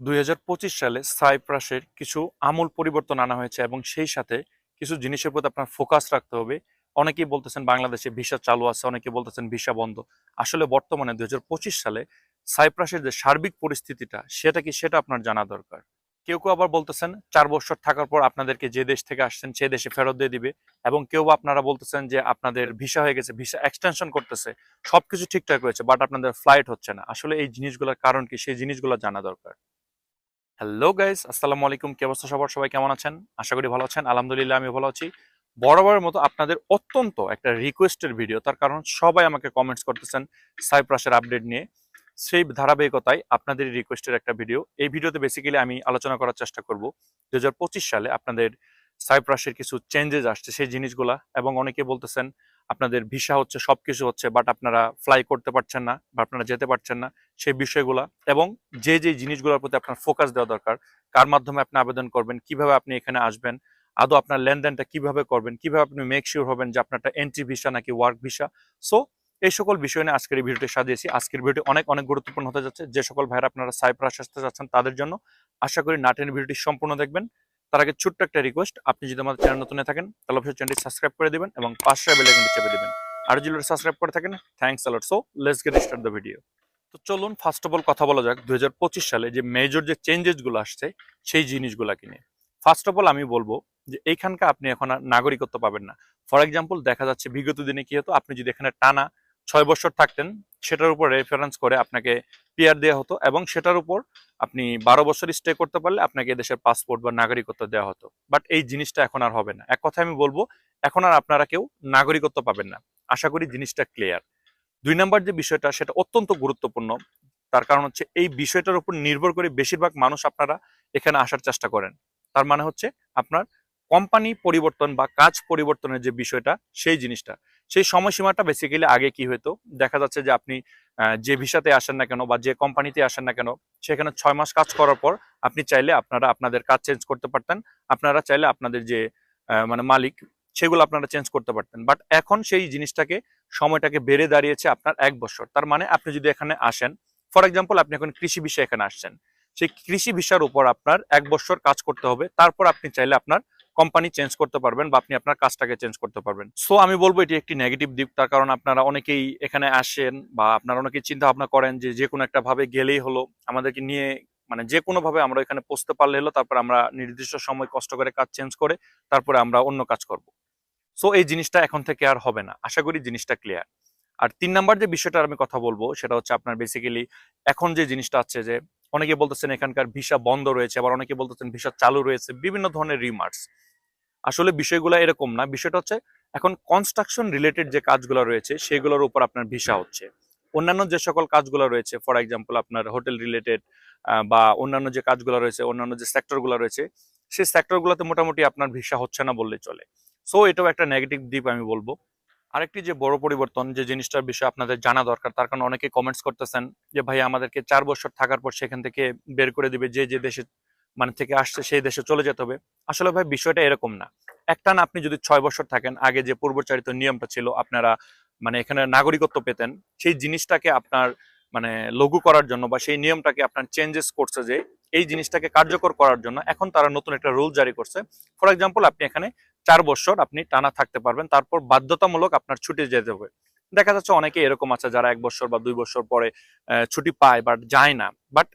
দুই হাজার পঁচিশ সালে সাইপ্রাসের কিছু আমূল পরিবর্তন আনা হয়েছে এবং সেই সাথে কিছু জিনিসের প্রতি আপনার ফোকাস রাখতে হবে। অনেকেই বলতেছেন বাংলাদেশে ভিসা চালু আছে অনেকে বলতেছেন ভিসা বন্ধ। আসলে বর্তমানে দুই হাজার পঁচিশ সালে সাইপ্রাসের যে সার্বিক পরিস্থিতিটা, সেটা কি সেটা আপনার জানা দরকার। কেউ কেউ আবার বলতেছেন চার বছর থাকার পর আপনাদেরকে যে দেশ থেকে আসছেন সেই দেশে ফেরত দিয়ে দিবে। এবং কেউ আপনারা বলতেছেন যে আপনাদের ভিসা হয়ে গেছে, ভিসা এক্সটেনশন করতেছে, সবকিছু ঠিকঠাক রয়েছে বাট আপনাদের ফ্লাইট হচ্ছে না। আসলে এই জিনিসগুলোর কারণ কি? সেই জিনিসগুলো জানা দরকার। হ্যালো গাইস আসসালামু আলাইকুম কি অবস্থা সবার? সবাই কেমন আছেন? আশা করি ভালো আছেন। আলহামদুলিল্লাহ আমি ভালো আছি। বরাবরের মতো আপনাদের অত্যন্ত একটা রিকোয়েস্টের ভিডিও তার কারণ সবাই আমাকে কমেন্টস করতেছেন সাইপ্রাসের আপডেট নিয়ে। সেই ধারাবাহিকতায় আপনাদের রিকোয়েস্টের একটা ভিডিও এই ভিডিওতে বেসিক্যালি আমি আলোচনা করার চেষ্টা করব। দু সালে আপনাদের সাইপ্রাসের কিছু চেঞ্জেস আসছে, সেই জিনিসগুলা। এবং অনেকে বলতেছেন, আপনাদের ভিসা হচ্ছে, সবকিছু হচ্ছে বাট আপনারা ফ্লাই করতে পারছেন না, বা আপনারা যেতে পারছেন না। সেই বিষয়গুলা এবং যে যে জিনিসগুলোর প্রতি আপনার ফোকাস দেওয়া দরকার, কার মাধ্যমে আপনি আবেদন করবেন, কীভাবে আপনি এখানে আসবেন, আদৌ আপনার লেনদেনটা কীভাবে করবেন, কীভাবে আপনি মেক শিওর হবেন যে আপনারটা এন্ট্রি ভিসা নাকি ওয়ার্ক ভিসা সো এই সকল বিষয় নিয়ে আজকের এই ভিডিওটি সাজিয়েছি। আজকের ভিডিওটি অনেক অনেক গুরুত্বপূর্ণ হতে যাচ্ছে। যে সকল ভাইরা আপনারা সাইপ্রাস আসতে যাচ্ছেন তাদের জন্য আশা করি নাটেন ভিডিওটি সম্পূর্ণ দেখবেন। তার আগে ছোট্ট একটা রিকোয়েস্ট আপনি যদি আমাদের চ্যানেল নতুন থাকেন, তাহলে অবশ্যই চ্যানেলটি সাবস্ক্রাইব করে দিবেন এবং পাঁচটা বেল আইকনটি চেপে দিবেন। আর যদি সাবস্ক্রাইব করে থাকেন thanks a lot so let's get start the video তো চলুন ফার্স্ট অফ অল কথা বলা যাক দুই হাজার পঁচিশ সালে যে মেজর যে চেঞ্জেসগুলো আসছে, সেই জিনিসগুলোকে নিয়ে। ফার্স্ট অফ অল আমি বলব যে এইখানকার আপনি এখন আর নাগরিকত্ব পাবেন না। ফর এক্সাম্পল দেখা যাচ্ছে বিগত দিনে কি হতো? আপনি যদি এখানে টানা ছয় বছর থাকতেন, সেটার উপর রেফারেন্স করে আপনাকে পিআর দেওয়া হতো এবং সেটার উপর আপনি বারো বছর স্টে করতে পারলে আপনাকে দেশের পাসপোর্ট বা নাগরিকত্ব দেওয়া হতো। বাট এই জিনিসটা এখন আর হবে না। এক কথা আমি বলব, এখন আর আপনারা কেউ নাগরিকত্ব পাবেন না। আশা করি জিনিসটা ক্লিয়ার দুই নাম্বার যে বিষয়টা, সেটা অত্যন্ত গুরুত্বপূর্ণ। তার কারণ হচ্ছে এই বিষয়টার উপর নির্ভর করে বেশিরভাগ মানুষ আপনারা এখানে আসার চেষ্টা করেন। তার মানে হচ্ছে আপনার কোম্পানি পরিবর্তন বা কাজ পরিবর্তনের যে বিষয়টা, সেই জিনিসটা। সেই সময়সীমাটা বেসিক্যালি আগে কি হতো দেখা যাচ্ছে যে আপনি যে ভিসাতে আসেন না কেন বা যে কোম্পানিতে আসেন না কেন, সেখানে ছয় মাস কাজ করার পর আপনি চাইলে আপনারা আপনাদের কাজ চেঞ্জ করতে পারতেন। আপনারা চাইলে আপনাদের যে মানে মালিক সেগুলো আপনারা চেঞ্জ করতে পারতেন। বাট এখন সেই জিনিসটাকে, সময়টাকে বেড়ে দাঁড়িয়েছে আপনার এক বছর। তার মানে আপনি যদি এখানে আসেন ফর এক্সাম্পল আপনি এখন কৃষি বিষয়ে এখানে আসছেন। সেই কৃষি বিষয়ের উপর আপনার এক বছর কাজ করতে হবে। তারপর আপনি চাইলে আপনার কোম্পানি চেঞ্জ করতে পারবেন বা আপনি আপনার কাজটাকে চেঞ্জ করতে পারবেন। সো আমি বলব এটি একটি নেগেটিভ দিক। তার কারণ আপনারা অনেকেই এখানে আসেন বা আপনারা অনেকেই চিন্তা ভাবনা করেন যে যে কোনো একটা ভাবে গেলেই হলো। আমাদেরকে নিয়ে মানে যে কোনো ভাবে আমরা এখানে পৌঁছতে পারলে হলো, তারপর আমরা নির্দিষ্ট সময় কষ্ট করে কাজ চেঞ্জ করে, তারপরে আমরা অন্য কাজ করব। সো এই জিনিসটা এখন থেকে আর হবে না। আশা করি জিনিসটা ক্লিয়ার আর তিন নাম্বার যে বিষয়টা আমি কথা বলব, সেটা হচ্ছে আপনার বেসিক্যালি এখন যে জিনিসটা আছে যে, অনেকে বলতেছেন এখানকার ভিসা বন্ধ রয়েছে, আবার অনেকে বলতেছেন ভিসা চালু রয়েছে, বিভিন্ন ধরনের রিমার্কস আসলে বিষয়গুলো এরকম না। বিষয়টা হচ্ছে এখন কনস্ট্রাকশন রিলেটেড যে কাজগুলো রয়েছে, সেগুলোর উপর আপনার ভিসা হচ্ছে। অন্যান্য যে সকল কাজগুলো রয়েছে ফর এক্সাম্পল আপনার হোটেল রিলেটেড বা অন্যান্য যে কাজগুলো রয়েছে, অন্যান্য যে সেক্টরগুলো রয়েছে, সেই সেক্টরগুলোতে মোটামুটি আপনার ভিসা হচ্ছে না বললে চলে। সো এটাও একটা নেগেটিভ দিক আমি বলব। আরেকটি যে বড় পরিবর্তন যে জিনিসটার বিষয়ে আপনাদের জানা দরকার, তার কারণে অনেকে কমেন্টস করতেছেন যে ভাই আমাদেরকে চার বছর থাকার পর সেখান থেকে বের করে দিবে, যে যে দেশে মানে থেকে আসছে, সেই দেশে চলে যেতে হবে। আসলে ভাই, বিষয়টা এরকম না। একটা না আপনি যদি ছয় বছর থাকেন, আগে যে পূর্বচারিত নিয়মটা ছিল, আপনারা মানে এখানে নাগরিকত্ব পেতেন, সেই জিনিসটাকে আপনার মানে লঘু করার জন্য বা সেই নিয়মটাকে আপনার চেঞ্জেস করছে যে, এই জিনিসটাকে কার্যকর করার জন্য এখন তারা নতুন একটা রুল জারি করছে। ফর এক্সাম্পল আপনি এখানে চার বছর আপনি টানা থাকতে পারবেন, তারপর বাধ্যতামূলক আপনার ছুটি যেতে হবে। দেখা যাচ্ছে অনেকে এরকম আছে যারা এক বছর বা দুই বছর পরে ছুটি পায় বাট যায় না। বাট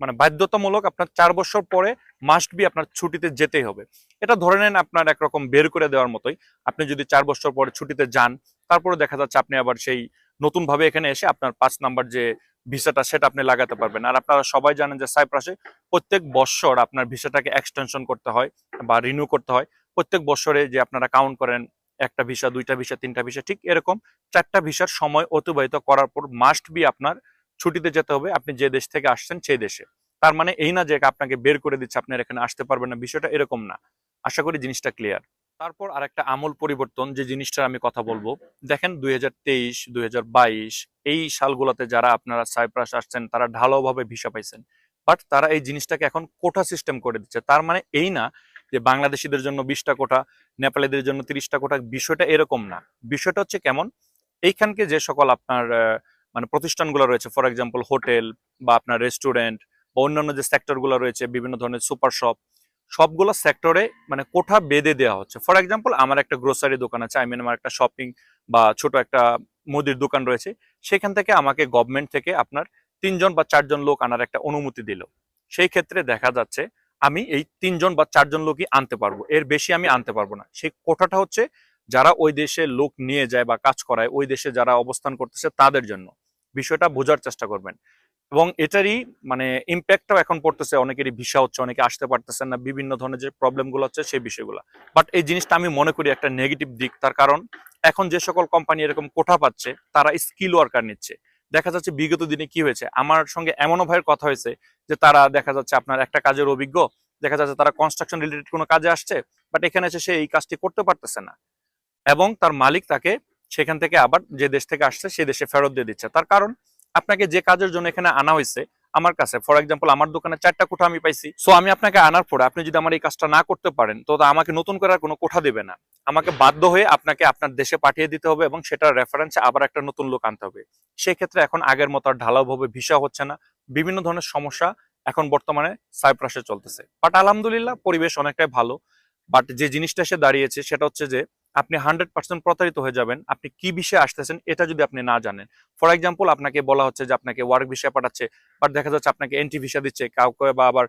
মানে বাধ্যতামূলক আপনার চার বছর পরে মাস্ট বি আপনার ছুটিতে যেতেই হবে। এটা ধরে নেন আপনার একরকম বের করে দেওয়ার মতোই। আপনি যদি চার বছর পরে ছুটিতে যান, তারপরে দেখা যাচ্ছে আপনি আবার সেই নতুন ভাবে এখানে এসে আপনার পাঁচ নাম্বার যে ভিসাটা, সেটা আপনি লাগাতে পারবেন। আর আপনারা সবাই জানেন যে সাইপ্রাসে প্রত্যেক বছর আপনার ভিসাটাকে এক্সটেনশন করতে হয় বা রিনিউ করতে হয়। প্রত্যেক বছরে যে আপনারা কাউন্ট করেন, একটা ভিসা, দুইটা ভিসা, তিনটা ভিসা, ঠিক এরকম চারটা ভিসার সময় অতিবাহিত করার পর মাস্ট বি আপনার ছুটিতে যেতে হবে, আপনি যে দেশ থেকে আসছেন সেই দেশে। তার মানে এই না যে আপনাকে বের করে দিচ্ছে, আপনার এখানে আসতে পারবেন না, বিষয়টা এরকম না। আশা করি জিনিসটা ক্লিয়ার তারপর আরেকটা আমূল পরিবর্তন, যে জিনিসটার আমি কথা বলব, দেখেন দুই হাজার এই সালগুলোতে যারা আপনারা সাইপ্রাস আসছেন, তারা ঢালাওভাবে ভিসা পাইছেন। বাট তারা এই জিনিসটাকে এখন কোটা সিস্টেম করে দিচ্ছে। তার মানে এই না যে বাংলাদেশিদের জন্য বিশটা কোটা নেপালিদের জন্য তিরিশটা কোটা বিষয়টা এরকম না। বিষয়টা হচ্ছে কেমন? এইখানকে যে সকল আপনার মানে প্রতিষ্ঠানগুলো রয়েছে ফর এক্সাম্পল হোটেল বা আপনার রেস্টুরেন্ট বা অন্যান্য যে সেক্টরগুলো রয়েছে, বিভিন্ন ধরনের সুপার শপ সবগুলো সেক্টরে মানে কোঠা বেঁধে দেওয়া হচ্ছে। ফর এক্সাম্পল আমার একটা গ্রোসারি দোকান আছে আই মিন আমার একটা শপিং বা ছোট একটা মুদির দোকান রয়েছে, সেখান থেকে আমাকে গভর্নমেন্ট থেকে আপনার তিনজন বা চারজন লোক আনার একটা অনুমতি দিল। সেই ক্ষেত্রে দেখা যাচ্ছে আমি এই তিনজন বা চারজন লোকই আনতে পারব। এর বেশি আমি আনতে পারব না। সেই কোঠাটা হচ্ছে যারা ওই দেশে লোক নিয়ে যায় বা কাজ করায়, ওই দেশে যারা অবস্থান করতেছে তাদের জন্য। বিষয়টা বোঝার চেষ্টা করবেন। এবং এটারই মানে ইম্প্যাক্টটাও এখন পড়তেছে, অনেকেরই ভিসা হচ্ছে, অনেকে আসতে পারতেছেন না, বিভিন্ন ধরনের যে প্রবলেমগুলো হচ্ছে সেই বিষয়গুলো। বাট এই জিনিসটা আমি মনে করি একটা নেগেটিভ দিক। তার কারণ এখন যে সকল কোম্পানি এরকম কোঠা পাচ্ছে, তারা স্কিল ওয়ার্কার নিচ্ছে। দেখা যাচ্ছে বিগত দিনে কি হয়েছে? আমার সঙ্গে এমনও ভাইয়ের কথা হয়েছে যে তারা দেখা যাচ্ছে আপনার একটা কাজের অভিজ্ঞ, দেখা যাচ্ছে তারা কনস্ট্রাকশন রিলেটেড কোনো কাজে আসছে বাট এখানে এসে সে এই কাজটি করতে পারতেছে না। এবং তার মালিক তাকে সেখান থেকে আবার যে দেশ থেকে আসছে, সে দেশে ফেরত দিয়ে দিচ্ছে। তার কারণ, আপনাকে যে কাজের জন্য এখানে আনা হয়েছে আমার কাছে ফর এক্সাম্পল আমার দোকানে চারটা কোঠা আমি পাইছি। সো আমি আপনাকে আনার পরে আপনি যদি আমার এই কাজটা না করতে পারেন, তো আমাকে নতুন করে কোনো কোঠা দেবে না। আমাকে বাধ্য হয়ে আপনাকে আপনার দেশে পাঠিয়ে দিতে হবে এবং সেটার রেফারেন্সে আবার একটা নতুন লোক আনতে হবে। সেক্ষেত্রে এখন আগের মতো আর ঢালাওভাবে ভিসা হচ্ছে না। বিভিন্ন ধরনের সমস্যা এখন বর্তমানে সাইপ্রাসে চলতেছে। বাট আলহামদুলিল্লাহ পরিবেশ অনেকটাই ভালো। বাট যে জিনিসটা এসে দাঁড়িয়েছে সেটা হচ্ছে যে আপনি হান্ড্রেড পার্সেন্ট প্রতারিত হয়ে যাবেন, আপনি কি বিষয়ে আসতেছেন এটা যদি আপনি না জানেন। ফর এক্সাম্পল আপনাকে বলা হচ্ছে যে আপনাকে ওয়ার্ক ভিসা পাঠাচ্ছে বাট দেখা যাচ্ছে আপনাকে এন্টি ভিসা দিচ্ছে, কাউকে বা আবার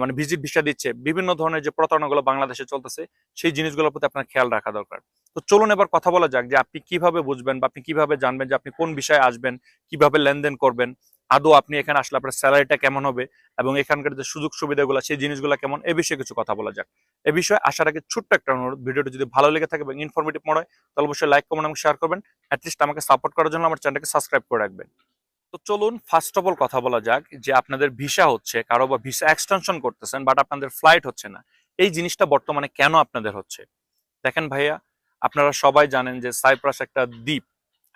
মানে ভিজিট ভিসা দিচ্ছে, বিভিন্ন ধরনের যে প্রতারণাগুলো বাংলাদেশে চলতেছে, সেই জিনিসগুলোর প্রতি আপনার খেয়াল রাখা দরকার। তো চলুন এবার কথা বলা যাক যে আপনি কীভাবে বুঝবেন বা আপনি কীভাবে জানবেন যে আপনি কোন বিষয়ে আসবেন, কীভাবে লেনদেন করবেন। আদৌ আপনি এখানে আসলে আপনার স্যালারিটা কেমন হবে এবং এখানকার যে সুযোগ সুবিধাগুলো, সেই জিনিসগুলো কেমন, এ বিষয়ে কিছু কথা বলা যাক। এ বিষয়ে আসার আগে ছোট্ট একটা অনুরোধ, ভিডিওটি যদি ভালো লেগে থাকে এবং ইনফরমেটিভ মনে হয়, তাহলে অবশ্যই লাইক কমেন্ট এবং শেয়ার করবেন। অ্যাটলিস্ট আমাকে সাপোর্ট করার জন্য আমার চ্যানেলকে সাবস্ক্রাইব করে রাখবেন। তো চলুন ফার্স্ট অফ অল কথা বলা যাক যে আপনাদের ভিসা হচ্ছে, কারও বা ভিসা এক্সটেনশন করতেছেন বাট আপনাদের ফ্লাইট হচ্ছে না। এই জিনিসটা বর্তমানে কেন আপনাদের হচ্ছে? দেখেন ভাইয়া, আপনারা সবাই জানেন যে সাইপ্রাস একটা দ্বীপ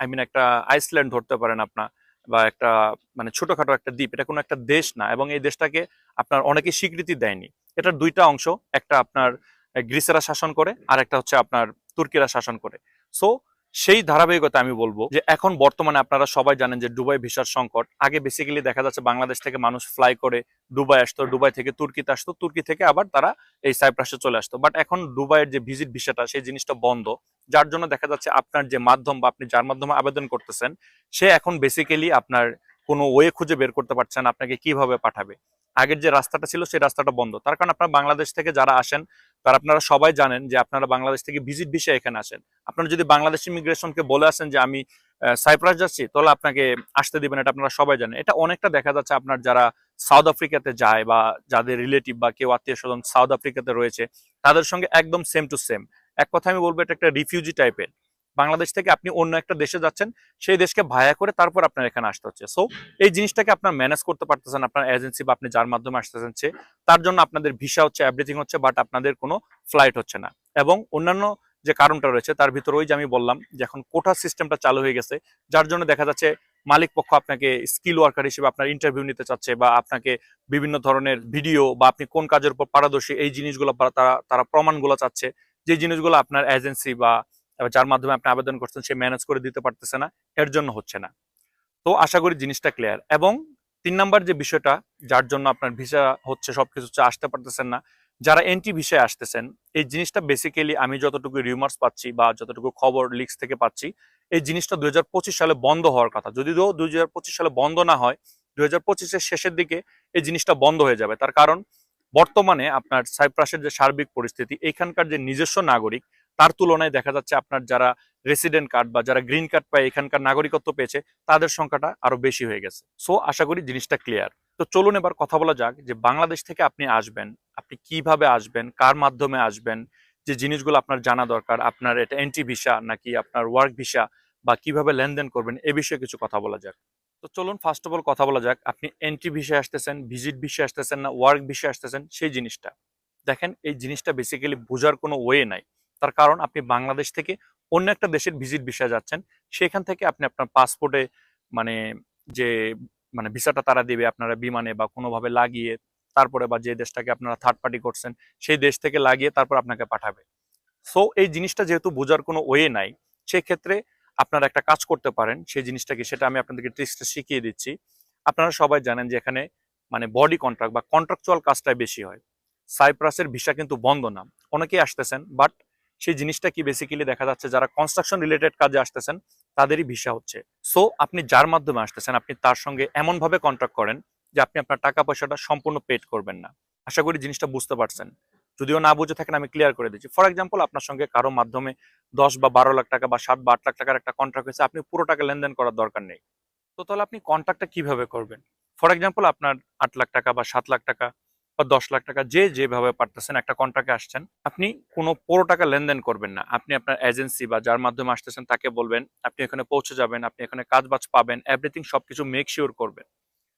আই মিন একটা আইসল্যান্ড ধরতে পারেন আপনার বা একটা মানে ছোটখাটো একটা দ্বীপ, এটা কোনো একটা দেশ না এবং এই দেশটাকে আপনার অনেকে স্বীকৃতি দেয়নি। এটার দুইটা অংশ, একটা আপনার গ্রিসেরা শাসন করে আর একটা হচ্ছে আপনার তুর্কিরা শাসন করে। সো সেই ধারাবাহিকতা আমি বলব যে এখন বর্তমানে আপনারা সবাই জানেন যে দুবাই ভিসার সংকট। আগে বেসিক্যালি দেখা যাচ্ছে বাংলাদেশ থেকে মানুষ ফ্লাই করে দুবাই আসতো, দুবাই থেকে তুর্কিতে আসতো, তুর্কি থেকে আবার তারা এই সাইপ্রাসে চলে আসতো। বাট এখন দুবাইয়ের যে ভিজিট ভিসাটা, সেই জিনিসটা বন্ধ। যার জন্য দেখা যাচ্ছে আপনার যে মাধ্যম বা আপনি যার মাধ্যমে আবেদন করতেছেন, সে এখন বেসিক্যালি আপনার কোনো ওয়ে খুঁজে বের করতে পারছেন আপনাকে কীভাবে পাঠাবে। আগের যে রাস্তাটা ছিল, সেই রাস্তাটা বন্ধ। তার কারণ আপনার বাংলাদেশ থেকে যারা আসেন তারা আপনারা সবাই জানেন যে আপনারা বাংলাদেশ থেকে ভিজিট ভিসা এখানে আসেন। আপনারা যদি বাংলাদেশ ইমিগ্রেশনকে বলে আসেন যে আমি সাইপ্রাস যাচ্ছি, তাহলে আপনাকে আসতে দিবেন, এটা আপনারা সবাই জানেন। এটা অনেকটা দেখা যাচ্ছে আপনার যারা সাউথ আফ্রিকাতে যায় বা যাদের রিলেটিভ বা কেউ আত্মীয় স্বজন সাউথ আফ্রিকাতে রয়েছে, তাদের সঙ্গে একদম সেম টু সেম এক কথা আমি বলব, এটা একটা রিফিউজি টাইপের বাংলাদেশ থেকে আপনি অন্য একটা দেশে যাচ্ছেন, সেই দেশকে ভায়া করে তারপর আপনার এখানে আসতে হচ্ছে। সো এই জিনিসটাকে আপনার ম্যানেজ করতে পারতেছেন, আপনার এজেন্সি বা আপনি যার মাধ্যমে আসতেছেন সে, তার জন্য আপনাদের ভিসা হচ্ছে এভরিথিং হচ্ছে বাট আপনাদের কোনো ফ্লাইট হচ্ছে না। এবং অন্যান্য যে কারণটা রয়েছে, তার ভিতরে ওই যে আমি বললাম যে এখন কোটা সিস্টেমটা চালু হয়ে গেছে, যার জন্য দেখা যাচ্ছে মালিক পক্ষ আপনাকে স্কিল ওয়ার্কার হিসেবে আপনার ইন্টারভিউ নিতে চাচ্ছে বা আপনাকে বিভিন্ন ধরনের ভিডিও বা আপনি কোন কাজের উপর পারদর্শী, এই জিনিসগুলো তারা তারা প্রমাণগুলো চাচ্ছে। যে জিনিসগুলো আপনার এজেন্সি বা যার মাধ্যমে আপনি আবেদন করছেন, সে ম্যানেজ করে দিতে পারতেছে না, এর জন্য হচ্ছে না। তো আশা করি জিনিসটা ক্লিয়ার এবং তিন নাম্বার যে বিষয়টা, যার জন্য আপনার ভিসা হচ্ছে, সবকিছু হচ্ছে, আসতে পারতেছেন না, যারা এন্টি ভিসায় আসতেছেন, এই জিনিসটা বেসিক্যালি আমি যতটুকু রিউমার্স পাচ্ছি বা যতটুকু খবর লিক্স থেকে পাচ্ছি, এই জিনিসটা দুই হাজার পঁচিশ সালে বন্ধ হওয়ার কথা। যদিও দুই হাজার পঁচিশ সালে বন্ধ না হয়, দুই হাজার পঁচিশের শেষের দিকে এই জিনিসটা বন্ধ হয়ে যাবে। তার কারণ, বর্তমানে আপনার সাইপ্রাসের যে সার্বিক পরিস্থিতি, এখানকার যে নিজস্ব নাগরিক তার তুলনায় দেখা যাচ্ছে আপনার যারা রেসিডেন্ট কার্ড বা যারা গ্রিন কার্ড পায়, এখানকার নাগরিকত্ব পেয়েছে, তাদের সংখ্যাটা আরও বেশি হয়ে গেছে। সো আশা করি জিনিসটা ক্লিয়ার তো চলুন এবার কথা বলা যাক যে বাংলাদেশ থেকে আপনি আসবেন, আপনি কীভাবে আসবেন, কার মাধ্যমে আসবেন, যে জিনিসগুলো আপনার জানা দরকার, আপনার এটা এন্টি ভিসা নাকি আপনার ওয়ার্ক ভিসা বা কীভাবে লেনদেন করবেন, এ বিষয়ে কিছু কথা বলা যাক। তো চলুন ফার্স্ট অফ অল কথা বলা যাক, আপনি এন্টি ভিসা আসতেছেন ভিজিট ভিসা আসতেছেন না ওয়ার্ক ভিসা আসতেছেন, সেই জিনিসটা। দেখেন, এই জিনিসটা বেসিক্যালি বোঝার কোনো ওয়ে নাই। তার কারণ আপনি বাংলাদেশ থেকে অন্য একটা দেশের ভিজিট ভিসা যাচ্ছেন, সেখান থেকে আপনি আপনার পাসপোর্টে মানে যে মানে ভিসাটা তারা দিবে আপনারা বিমানে বা কোনোভাবে লাগিয়ে তারপরে বা যে দেশটাকে আপনারা থার্ড পার্টি করছেন, সেই দেশ থেকে লাগিয়ে তারপর আপনাকে পাঠাবে। সো এই জিনিসটা যেহেতু বোঝার কোনো ওয়ে নাই, সেক্ষেত্রে আপনারা একটা কাজ করতে পারেন, সেই জিনিসটাকে, সেটা আমি আপনাদেরকে ট্রিক্সটা শিখিয়ে দিচ্ছি। আপনারা সবাই জানেন যে এখানে মানে বডি কন্ট্রাক্ট বা কন্ট্রাকচুয়াল কাজটাই বেশি হয়। সাইপ্রাসের ভিসা কিন্তু বন্ধ না। অনেকেই আসতেছেন বাট সেই জিনিসটা কি বেসিক্যালি দেখা যাচ্ছে যারা কনস্ট্রাকশন রিলেটেড কাজে আসতেছেন, তাদেরই ভিসা হচ্ছে। সো আপনি যার মাধ্যমে আসতেছেন, আপনি তার সঙ্গে এমন ভাবে কন্ট্রাক্ট করেন যে আপনি আপনার টাকা পয়সাটা সম্পূর্ণ পেড করবেন না। আশা করি জিনিসটা বুঝতে পারছেন। যদিও না বুঝে থাকেন, আমি ক্লিয়ার করে দিচ্ছি। ফর এক্সাম্পল আপনার সঙ্গে কারও মাধ্যমে দশ বা বারো লাখ টাকা বা সাত বা আট লাখ টাকার একটা কন্ট্রাক্ট হয়েছে, আপনি পুরো টাকা লেনদেন করার দরকার নেই। তো তাহলে আপনি কন্ট্রাক্টটা কীভাবে করবেন? ফর এক্সাম্পল আপনার আট লাখ টাকা বা সাত লাখ টাকা বা দশ লাখ টাকা যে যেভাবে পারতেছেন একটা কন্ট্রাক্টে আসছেন, আপনি কোনো পুরো টাকা লেনদেন করবেন না। আপনি আপনার এজেন্সি বা যার মাধ্যমে আসতেছেন তাকে বলবেন, আপনি এখানে পৌঁছে যাবেন, আপনি এখানে কাজ বাজ পাবেন এভরিথিং সবকিছু মেক শিওর করবেন।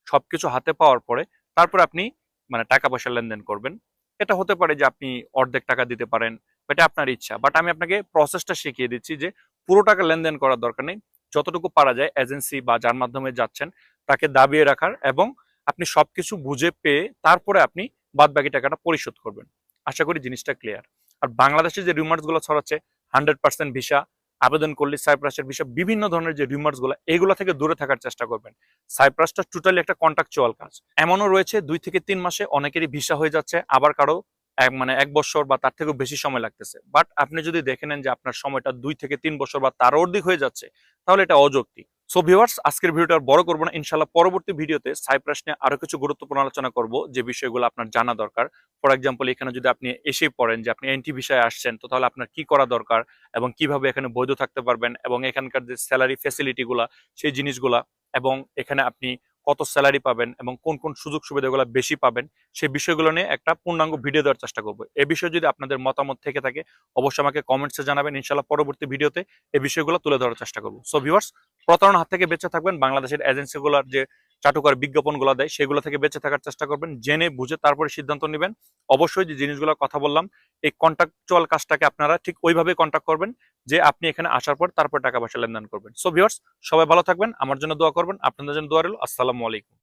সবকিছু হাতে পাওয়ার পরে তারপর আপনি মানে টাকা পয়সা লেনদেন করবেন। এটা হতে পারে যে আপনি অর্ধেক টাকা দিতে পারেন এটা আপনার ইচ্ছা। বাট আমি আপনাকে প্রসেসটা শিখিয়ে দিচ্ছি যে পুরো টাকা লেনদেন করার দরকার নেই। যতটুকু পারা যায় এজেন্সি বা যার মাধ্যমে যাচ্ছেন তাকে দাবিয়ে রাখার এবং আপনি সবকিছু বুঝে পেয়ে তারপরে আপনি বাদ বাকি টাকাটা পরিশোধ করবেন। আশা করি জিনিসটা ক্লিয়ার আর বাংলাদেশে যে রিমার্সগুলো ছড়াচ্ছে হান্ড্রেড পার্সেন্ট ভিসা, আবেদন করলে সাইপ্রাসের ভিসা, বিভিন্ন ধরনের যে রিমার্সগুলো, এগুলো থেকে দূরে থাকার চেষ্টা করবেন। সাইপ্রাসটা টোটালি একটা কন্ট্রাকচুয়াল কাজ। এমনও রয়েছে দুই থেকে তিন মাসে অনেকেরই ভিসা হয়ে যাচ্ছে, আবার কারও এক মানে এক বছর বা তার থেকেও বেশি সময় লাগতেছে। বাট আপনি যদি দেখে নেন যে আপনার সময়টা দুই থেকে তিন বছর বা তারও অধিক হয়ে যাচ্ছে, তাহলে এটা অযৌক্তিক। সো ভিউয়ার্স আজকের ভিডিওটা বড় করব না। ইনশাল্লাহ পরবর্তী ভিডিওতে সাইপ্রাস নিয়ে আরও কিছু গুরুত্বপূর্ণ আলোচনা করব, যে বিষয়গুলো আপনার জানা দরকার। ফর এক্সাম্পল এখানে যদি আপনি এসেই পড়েন যে আপনি এনটি বিষয়ে আসছেন, তো তাহলে আপনার কি করা দরকার এবং কীভাবে এখানে বৈধ থাকতে পারবেন এবং এখানকার যে স্যালারি ফ্যাসিলিটিগুলা সেই জিনিসগুলা এবং এখানে আপনি কত স্যালারি পাবেন এবং কোন কোন সুযোগ সুবিধাগুলো বেশি পাবেন, সেই বিষয়গুলো নিয়ে একটা পূর্ণাঙ্গ ভিডিও দেওয়ার চেষ্টা করব। এ বিষয়ে যদি আপনাদের মতামত থেকে থাকে, অবশ্যই আমাকে কমেন্টসে জানাবেন। ইনশাল্লাহ পরবর্তী ভিডিওতে এই বিষয়গুলো তুলে ধরার চেষ্টা করব। সো ভিউয়ার্স প্রতারণার হাত থেকে বেঁচে থাকবেন। বাংলাদেশের এজেন্সিগুলোর যে চাটুকার বিজ্ঞাপনগুলো দেয়, সেগুলো থেকে বেঁচে থাকার চেষ্টা করবেন, জেনে বুঝে তারপরে সিদ্ধান্ত নেবেন। অবশ্যই যে জিনিসগুলো কথা বললাম, এই কন্ট্রাকচুয়াল কাজটাকে আপনারা ঠিক ওইভাবে কন্ট্যাক্ট করবেন যে আপনি এখানে আসার পর তারপর টাকা পয়সা লেনদেন করবেন। সো ভিওর্স সবাই ভালো থাকবেন, আমার জন্য দোয়া করবেন, আপনাদের জন্য দোয়া রইল। আসসালামু আলাইকুম।